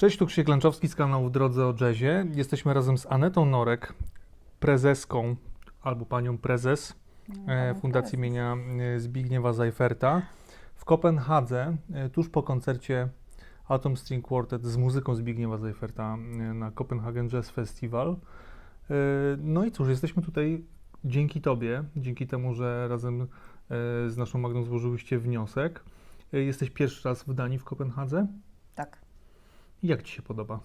Cześć, tu Krzysiek Lęczowski z kanału W Drodze o Jazzie. Jesteśmy razem z Anetą Norek, prezeską albo panią prezes No, e, Fundacji imienia e, Zbigniewa Zajferta w Kopenhadze, e, tuż po koncercie Atom String Quartet z muzyką Zbigniewa Zajferta na Copenhagen Jazz Festival. No i cóż, jesteśmy tutaj dzięki Tobie, dzięki temu, że razem z naszą Magdą złożyłyście wniosek. Jesteś pierwszy raz w Danii w Kopenhadze. Tak, Jak Ci się podoba?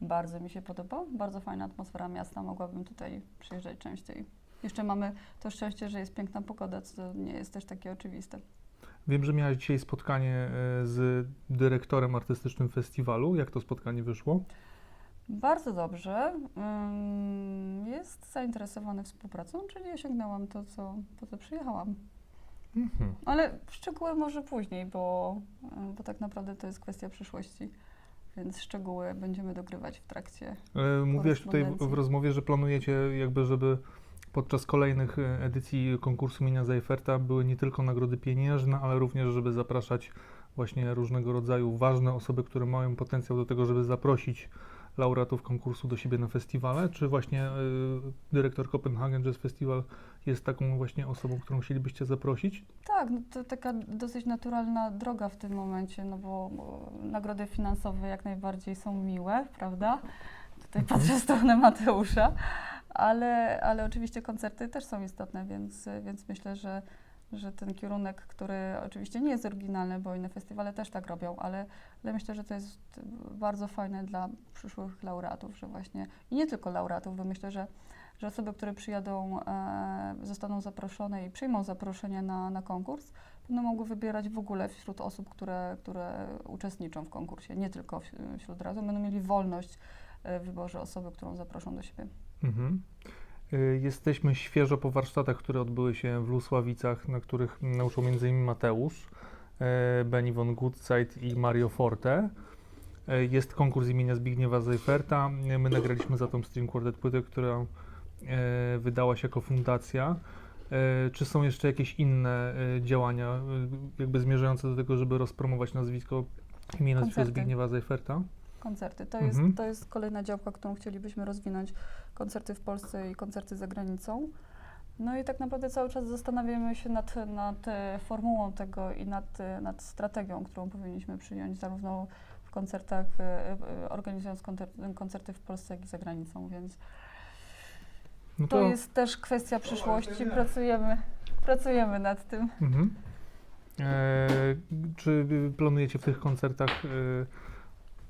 bardzo mi się podoba. Bardzo fajna atmosfera miasta. Mogłabym tutaj przyjeżdżać częściej. Jeszcze mamy to szczęście, że jest piękna pogoda, co nie jest też takie oczywiste. Wiem, że miałaś dzisiaj spotkanie e, z dyrektorem artystycznym festiwalu. Jak to spotkanie wyszło? Bardzo dobrze. Ym, Jest zainteresowany współpracą, czyli osiągnęłam to, co, po co przyjechałam. Mhm. Ale szczegóły może później, bo, bo tak naprawdę to jest kwestia przyszłości. Więc szczegóły będziemy dogrywać w trakcie. E, Mówiłaś tutaj w, w rozmowie, że planujecie jakby, żeby podczas kolejnych e, edycji konkursu imienia Zajferta były nie tylko nagrody pieniężne, ale również, żeby zapraszać właśnie różnego rodzaju ważne osoby, które mają potencjał do tego, żeby zaprosić laureatów konkursu do siebie na festiwale, czy właśnie e, dyrektor Copenhagen Jazz Festival jest taką właśnie osobą, którą chcielibyście zaprosić? Tak, no to taka dosyć naturalna droga w tym momencie, no bo, bo nagrody finansowe jak najbardziej są miłe, prawda? Tutaj patrzę w stronę Mateusza, ale, ale oczywiście koncerty też są istotne, więc, więc myślę, że, że ten kierunek, który oczywiście nie jest oryginalny, bo inne festiwale też tak robią, ale, ale myślę, że to jest bardzo fajne dla przyszłych laureatów, że właśnie, i nie tylko laureatów, bo myślę, że że osoby, które przyjadą, e, zostaną zaproszone i przyjmą zaproszenie na, na konkurs, będą mogły wybierać w ogóle wśród osób, które, które uczestniczą w konkursie, nie tylko wśród razu, będą mieli wolność e, w wyborze osoby, którą zaproszą do siebie. Mhm. Y, Jesteśmy świeżo po warsztatach, które odbyły się w Lusławicach, na których nauczył m.in. Mateusz, e, Benny von Gutzeit i Mario Forte. E, Jest konkurs imienia Zbigniewa Zajferta. My nagraliśmy za tą String Quartet płytę, która e, wydała się jako fundacja. Czy są jeszcze jakieś inne działania, jakby zmierzające do tego, żeby rozpromować nazwisko imienia nazwisko. Zbigniewa Zajferta? Koncerty. To, Mhm. jest, to jest kolejna działka, którą chcielibyśmy rozwinąć. Koncerty w Polsce i koncerty za granicą. No i tak naprawdę cały czas zastanawiamy się nad, nad e, formułą tego i nad, e, nad strategią, którą powinniśmy przyjąć zarówno w koncertach, e, organizując koncer- koncerty w Polsce, jak i za granicą, więc No to jest też kwestia przyszłości. Pracujemy, pracujemy nad tym. Mhm. E, czy planujecie w tych koncertach e,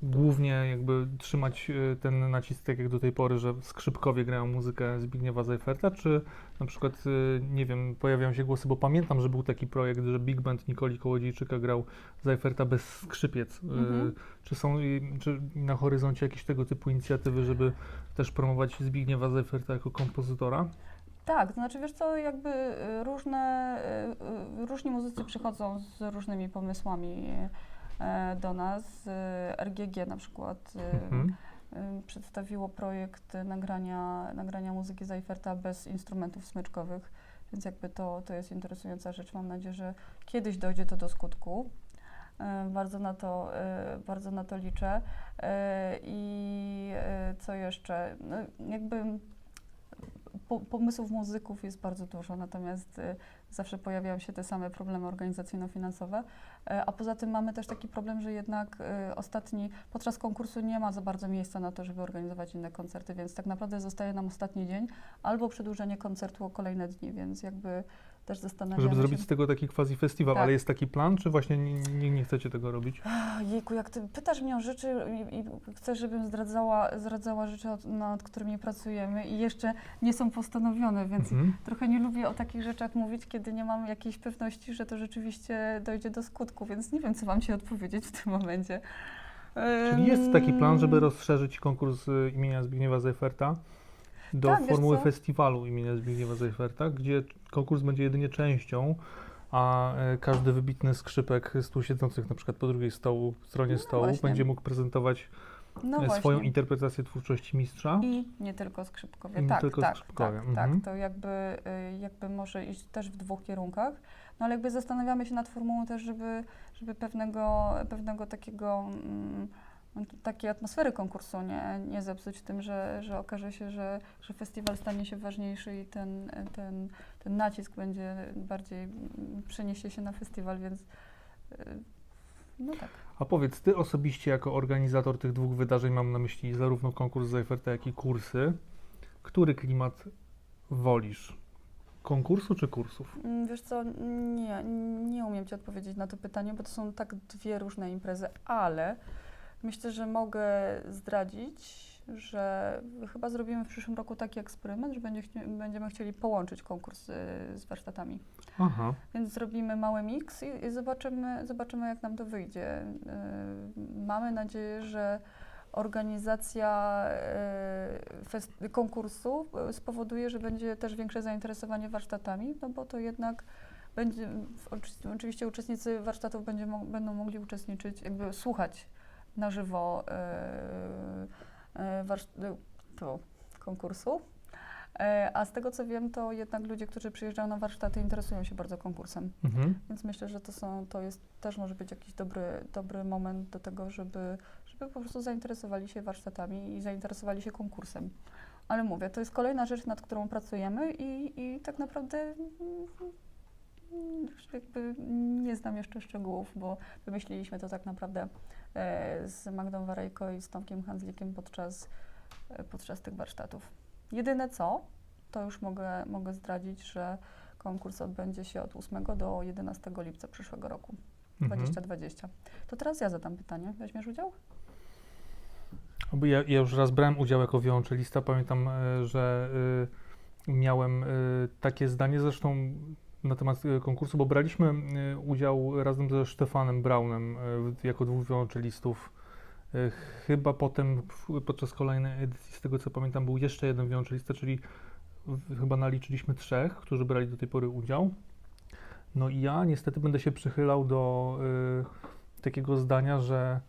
głównie jakby trzymać e, ten nacisk tak jak do tej pory, że skrzypkowie grają muzykę Zbigniewa Zajferta, czy na przykład, e, nie wiem, pojawiają się głosy, bo pamiętam, że był taki projekt, że Big Band Nikoli Kołodziejczyka grał Zajferta bez skrzypiec. E, Mhm. Czy są czy na horyzoncie jakieś tego typu inicjatywy, żeby też promować Zbigniewa Zajferta jako kompozytora? Tak, to znaczy wiesz co, jakby różne, różni muzycy przychodzą z różnymi pomysłami do nas. Y, RGG na przykład y, Mhm. przedstawiło projekt nagrania, nagrania muzyki Zajferta bez instrumentów smyczkowych, więc jakby to, to jest interesująca rzecz. Mam nadzieję, że kiedyś dojdzie to do skutku. E, Bardzo na to, e, bardzo na to liczę. E, I e, co jeszcze? No, jakby po, pomysłów muzyków jest bardzo dużo, natomiast e, zawsze pojawiają się te same problemy organizacyjno-finansowe. E, A poza tym mamy też taki problem, że jednak e, ostatni, podczas konkursu nie ma za bardzo miejsca na to, żeby organizować inne koncerty, więc tak naprawdę zostaje nam ostatni dzień albo przedłużenie koncertu o kolejne dni, więc jakby też zastanawiamy Żeby się. zrobić z tego taki quasi festiwal, Tak. ale jest taki plan, czy właśnie nie, nie, nie chcecie tego robić? Jejku, jak ty pytasz mnie o rzeczy i, i chcesz, żebym zdradzała, zdradzała rzeczy, od, nad którymi pracujemy i jeszcze nie są postanowione, więc Mhm. trochę nie lubię o takich rzeczach mówić, kiedy nie mam jakiejś pewności, że to rzeczywiście dojdzie do skutku, więc nie wiem, co mam ci odpowiedzieć w tym momencie. Czyli jest taki plan, żeby rozszerzyć konkurs y, imienia Zbigniewa Zajferta do Tak, formuły festiwalu imienia Zbigniewa Zajferta, gdzie konkurs będzie jedynie częścią, a e, każdy wybitny skrzypek z tu siedzących na przykład po drugiej stołu, stronie No stołu właśnie. będzie mógł prezentować No e, właśnie. swoją interpretację twórczości mistrza. I nie tylko skrzypkowie. Nie tak, tylko tak, skrzypkowie, tak, mhm. tak. To jakby, y, jakby może iść też w dwóch kierunkach. No ale jakby zastanawiamy się nad formułą też, żeby, żeby pewnego, pewnego takiego mm, takiej atmosfery konkursu nie, nie zepsuć tym, że, że okaże się, że, że festiwal stanie się ważniejszy i ten, ten, ten nacisk będzie bardziej przeniesie się na festiwal, więc y, no tak. A powiedz, ty osobiście jako organizator tych dwóch wydarzeń, mam na myśli zarówno konkurs Zajferta, jak i kursy, który klimat wolisz? Konkursu czy kursów? Mm, Wiesz co, nie, nie umiem Ci odpowiedzieć na to pytanie, bo to są tak dwie różne imprezy, ale myślę, że mogę zdradzić, że chyba zrobimy w przyszłym roku taki eksperyment, że będzie, chci- będziemy chcieli połączyć konkurs y, z warsztatami. Aha, Więc zrobimy mały miks i, i zobaczymy, zobaczymy, jak nam to wyjdzie. Y, Mamy nadzieję, że organizacja y, konkursu spowoduje, że będzie też większe zainteresowanie warsztatami, no bo to jednak będzie, oczywiście uczestnicy warsztatów będzie, mo- będą mogli uczestniczyć, jakby słuchać na żywo y, warsz- y, to, konkursu. E, A z tego co wiem, to jednak ludzie, którzy przyjeżdżają na warsztaty, interesują się bardzo konkursem. mhm. Więc myślę, że to, są, to jest też może być jakiś dobry, dobry moment do tego, żeby, żeby po prostu zainteresowali się warsztatami i zainteresowali się konkursem. Ale mówię, to jest kolejna rzecz, nad którą pracujemy i, i tak naprawdę mm, jakby nie znam jeszcze szczegółów, bo wymyśliliśmy to tak naprawdę e, z Magdą Warejko i z Tomkiem Hanzlikiem podczas, e, podczas tych warsztatów. Jedyne co, to już mogę, mogę zdradzić, że konkurs odbędzie się od 8 do 11 lipca przyszłego roku, Mhm. 2020. To teraz ja zadam pytanie. Weźmiesz udział? Ja, ja już raz brałem udział jako wiolonczelista. Pamiętam, e, że y, miałem y, takie zdanie zresztą na temat y, konkursu, bo braliśmy y, udział razem ze Stefanem Braunem y, w- jako dwóch wiolonczelistów. Y, Chyba potem podczas kolejnej edycji, z tego co pamiętam, był jeszcze jeden wiolonczelista, czyli chyba naliczyliśmy trzech, którzy brali do tej pory udział. No i ja niestety będę się przychylał do y, takiego zdania, że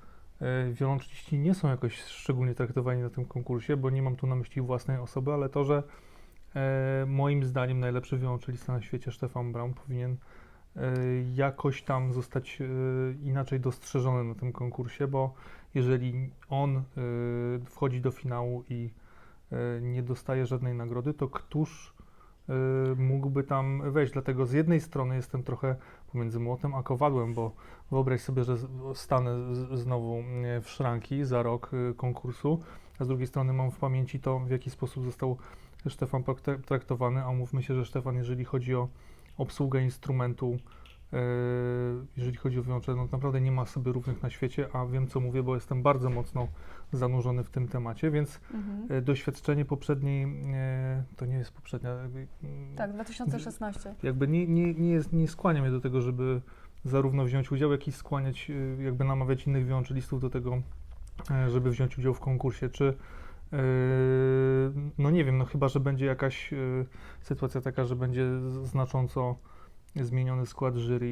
e, wiolonczeliści nie są jakoś szczególnie traktowani na tym konkursie, bo nie mam tu na myśli własnej osoby, ale to, że e, moim zdaniem najlepszy wiolonczelista na świecie, Stefan Braun, powinien e, jakoś tam zostać e, inaczej dostrzeżony na tym konkursie, bo jeżeli on e, wchodzi do finału i e, nie dostaje żadnej nagrody, to któż e, mógłby tam wejść? Dlatego z jednej strony jestem trochę pomiędzy młotem a kowadłem, bo Wyobraź sobie, że stanę znowu e, w szranki za rok e, konkursu, a z drugiej strony mam w pamięci to, w jaki sposób został Stefan traktowany, a umówmy się, że Stefan, jeżeli chodzi o obsługę instrumentu, e, jeżeli chodzi o wiolonczele, no naprawdę nie ma sobie równych na świecie, a wiem co mówię, bo jestem bardzo mocno zanurzony w tym temacie, więc Mhm. e, doświadczenie poprzedniej, e, to nie jest poprzednia, Tak, 2016. jakby nie, nie, nie, jest, nie skłania mnie do tego, żeby zarówno wziąć udział, jak i skłaniać, jakby namawiać innych wiolonczelistów do tego, żeby wziąć udział w konkursie. Czy, no nie wiem, no chyba, że będzie jakaś e, sytuacja taka, że będzie znacząco zmieniony skład jury,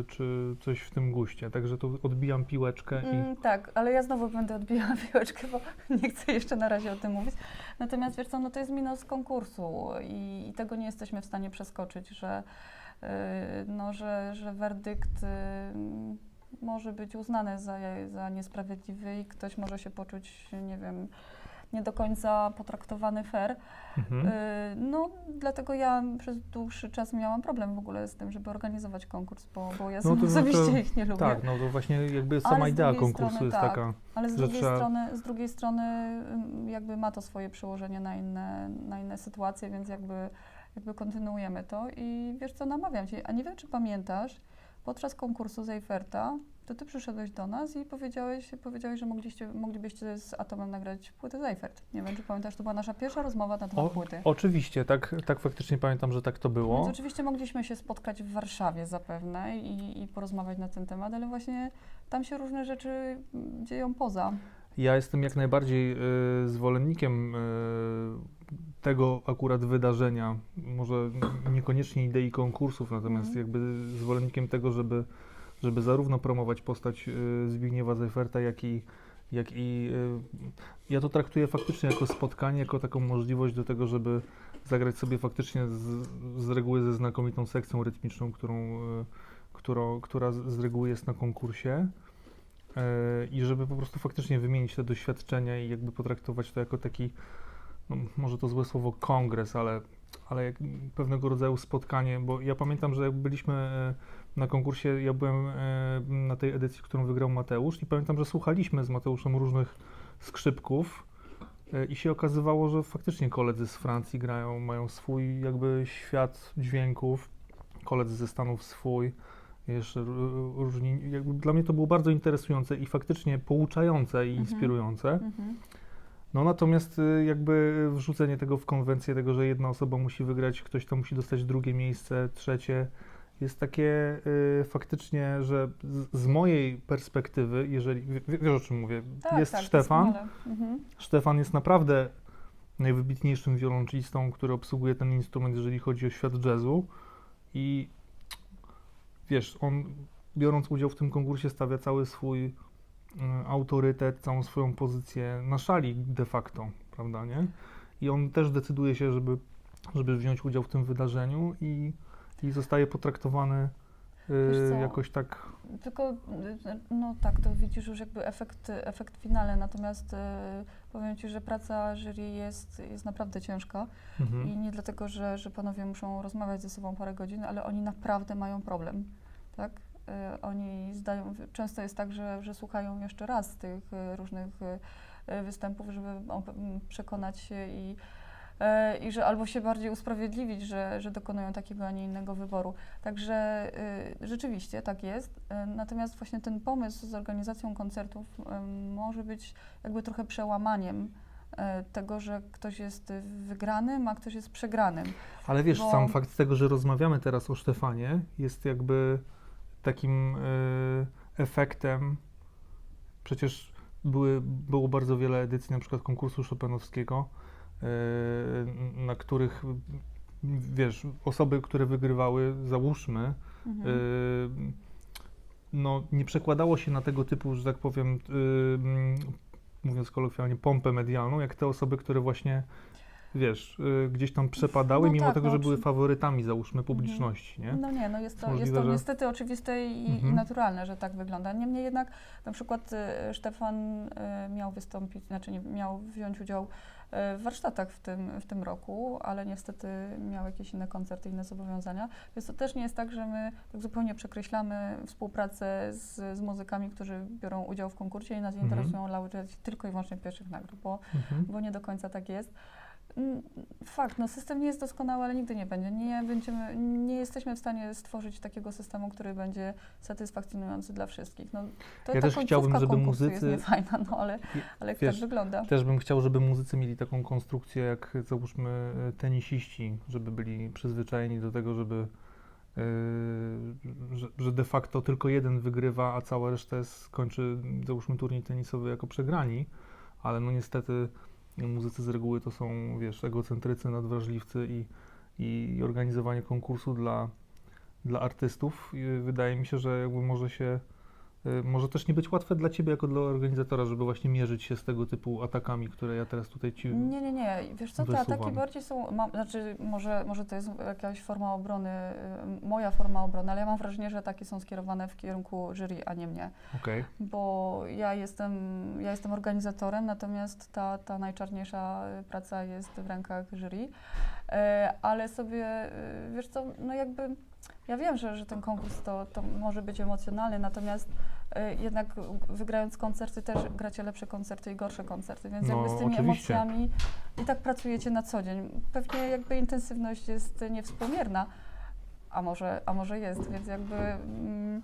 y, czy coś w tym guście. Także tu odbijam piłeczkę Mm, tak, ale ja znowu będę odbijała piłeczkę, bo nie chcę jeszcze na razie o tym mówić. Natomiast wiesz co, no to jest minus konkursu i, i tego nie jesteśmy w stanie przeskoczyć, że, yy, no, że, że werdykt yy, może być uznany za, za niesprawiedliwy i ktoś może się poczuć, nie wiem, nie do końca potraktowany fair. mhm. Y, No, dlatego ja przez dłuższy czas miałam problem w ogóle z tym, żeby organizować konkurs, bo, bo ja No to- no to- osobiście ich nie lubię. tak, no to właśnie jakby Ale sama z idea konkursu strony jest tak. taka. Ale z drugiej, trzeba- strony, z drugiej strony jakby ma to swoje przełożenie na inne, na inne sytuacje, więc jakby, jakby kontynuujemy to. I wiesz co, namawiam Cię, a nie wiem, czy pamiętasz, podczas konkursu Zejferta, to Ty przyszedłeś do nas i powiedziałeś, powiedziałeś że mogliście, moglibyście z Atomem nagrać płytę Zejfert. Nie wiem, czy pamiętasz, to była nasza pierwsza rozmowa na temat płyty. oczywiście, tak, tak faktycznie pamiętam, że tak to było. Więc oczywiście mogliśmy się spotkać w Warszawie zapewne i, i porozmawiać na ten temat, ale właśnie tam się różne rzeczy mm, dzieją poza. Ja jestem jak najbardziej y, zwolennikiem y, tego akurat wydarzenia, może niekoniecznie idei konkursów, natomiast Mhm. jakby zwolennikiem tego, żeby, żeby zarówno promować postać y, Zbigniewa Zejferta, jak i, jak i y, ja to traktuję faktycznie jako spotkanie, jako taką możliwość do tego, żeby zagrać sobie faktycznie z, z reguły ze znakomitą sekcją rytmiczną, którą, y, którą, która z reguły jest na konkursie. i żeby po prostu faktycznie wymienić te doświadczenia i jakby potraktować to jako taki, no, może to złe słowo kongres, ale, ale pewnego rodzaju spotkanie, bo ja pamiętam, że jak byliśmy na konkursie, ja byłem e, na tej edycji, którą wygrał Mateusz i pamiętam, że słuchaliśmy z Mateuszem różnych skrzypków e, i się okazywało, że faktycznie koledzy z Francji grają, mają swój jakby świat dźwięków, koledzy ze Stanów swój, jeszcze ró- różni, jakby dla mnie to było bardzo interesujące i faktycznie pouczające i Mhm. inspirujące. Mhm. No natomiast y, jakby wrzucenie tego w konwencję, tego, że jedna osoba musi wygrać, ktoś tam musi dostać drugie miejsce, trzecie, jest takie y, faktycznie, że z, z mojej perspektywy, jeżeli, wie- wie- wiesz o czym mówię, Tak, jest tak, Stefan. Mhm. Stefan jest naprawdę najwybitniejszym wiolonczelistą, który obsługuje ten instrument, jeżeli chodzi o świat jazzu. I wiesz, on biorąc udział w tym konkursie stawia cały swój y, autorytet, całą swoją pozycję na szali de facto, prawda, nie? I on też decyduje się, żeby, żeby wziąć udział w tym wydarzeniu i, i zostaje potraktowany y, jakoś tak Tylko, y, no tak, to widzisz już jakby efekt, efekt finale, natomiast y, powiem Ci, że praca jury jest, jest naprawdę ciężka mhm. i nie dlatego, że, że panowie muszą rozmawiać ze sobą parę godzin, ale oni naprawdę mają problem, tak? Y, Oni zdają, często jest tak, że, że słuchają jeszcze raz tych różnych występów, żeby przekonać się i, i że albo się bardziej usprawiedliwić, że, że dokonują takiego, a nie innego wyboru. Także y, rzeczywiście tak jest. Y, natomiast właśnie ten pomysł z organizacją koncertów y, może być jakby trochę przełamaniem tego, że ktoś jest wygranym, a ktoś jest przegranym. Ale wiesz, Bo- sam fakt tego, że rozmawiamy teraz o Stefanie, jest jakby takim y, efektem. Przecież były, było bardzo wiele edycji, na przykład konkursu Chopinowskiego, na których, wiesz, osoby, które wygrywały, załóżmy, Mhm. y, no, nie przekładało się na tego typu, że tak powiem, y, mm, mówiąc kolokwialnie, pompę medialną, jak te osoby, które właśnie, wiesz, y, gdzieś tam przepadały, No mimo tak, tego, no, że były faworytami, załóżmy, publiczności, nie? No nie, no jest to, Możliwe, jest to że- niestety oczywiste i, i Mhm. naturalne, że tak wygląda. Niemniej jednak na przykład y, Stefan y, miał wystąpić, znaczy nie, miał wziąć udział y, warsztatach w tym, w tym roku, ale niestety miał jakieś inne koncerty, inne zobowiązania. Więc to też nie jest tak, że my tak zupełnie przekreślamy współpracę z, z muzykami, którzy biorą udział w konkursie i nas Mhm. interesują laureaci tylko i wyłącznie pierwszych nagród, bo Mhm. bo nie do końca tak jest. Mm, Fakt, no system nie jest doskonały, ale nigdy nie będzie. Nie, będziemy, nie jesteśmy w stanie stworzyć takiego systemu, który będzie satysfakcjonujący dla wszystkich. No, to Ja też chciałbym, żeby muzycy- jest niefajna, no ale, ale wiesz, tak wygląda. Też bym chciał, żeby muzycy mieli taką konstrukcję, jak załóżmy e, tenisiści, żeby byli przyzwyczajeni do tego, żeby e, że, że de facto tylko jeden wygrywa, a cała reszta jest, kończy, załóżmy, turniej tenisowy jako przegrani, ale no niestety muzycy z reguły to są, wiesz, egocentrycy, nadwrażliwcy i, i organizowanie konkursu dla, dla artystów. Y, wydaje mi się, że jakby może się może też nie być łatwe dla Ciebie jako dla organizatora, żeby właśnie mierzyć się z tego typu atakami, które ja teraz tutaj Ci... Nie, nie, nie. Wiesz co, te wysuwam. ataki bardziej są, mam, znaczy może, może to jest jakaś forma obrony, y, moja forma obrony, ale ja mam wrażenie, że ataki są skierowane w kierunku jury, a nie mnie. Okej. bo ja jestem, ja jestem organizatorem, natomiast ta, ta najczarniejsza y, praca jest w rękach jury. E, ale sobie, y, wiesz co, no jakby ja wiem, że, że ten konkurs to, to może być emocjonalny, natomiast y, jednak wygrając koncerty też gracie lepsze koncerty i gorsze koncerty, więc No, jakby z tymi oczywiście. emocjami i tak pracujecie na co dzień. Pewnie jakby intensywność jest niewspółmierna, a może, a może jest, więc jakby... Mm,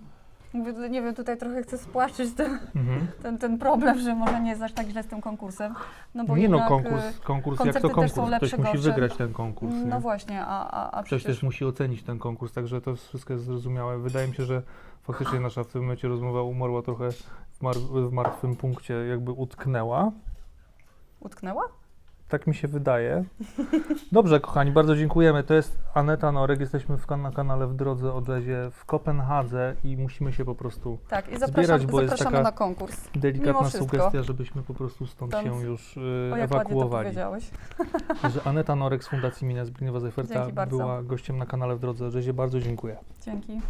Mówię, nie wiem, tutaj trochę chcę spłaszczyć ten, Mhm. ten, ten problem, że może nie jest aż tak źle z tym konkursem. No bo nie no, konkurs, y, konkurs jak to konkurs, ktoś lepsze, musi gorsze. wygrać ten konkurs, nie? No właśnie, a, a, a Ktoś przecież... też musi ocenić ten konkurs, także to wszystko jest zrozumiałe. Wydaje mi się, że faktycznie nasza w tym momencie rozmowa umarła trochę w, mar w martwym punkcie, jakby utknęła. Utknęła? Tak mi się wydaje. Dobrze, kochani, bardzo dziękujemy. To jest Aneta Norek. Jesteśmy w, na kanale W Drodze o Jazzie w Kopenhadze i musimy się po prostu Tak, i Zbierać, zapraszam, bo jest taka na konkurs. delikatna sugestia, żebyśmy po prostu stąd Stąd- się już y, O, jak to ewakuowali. powiedziałeś. Że Aneta Norek z Fundacji Mienia Zbigniewa Zajferta bardzo. była gościem na kanale W Drodze o Jazzie. Bardzo dziękuję. Dzięki.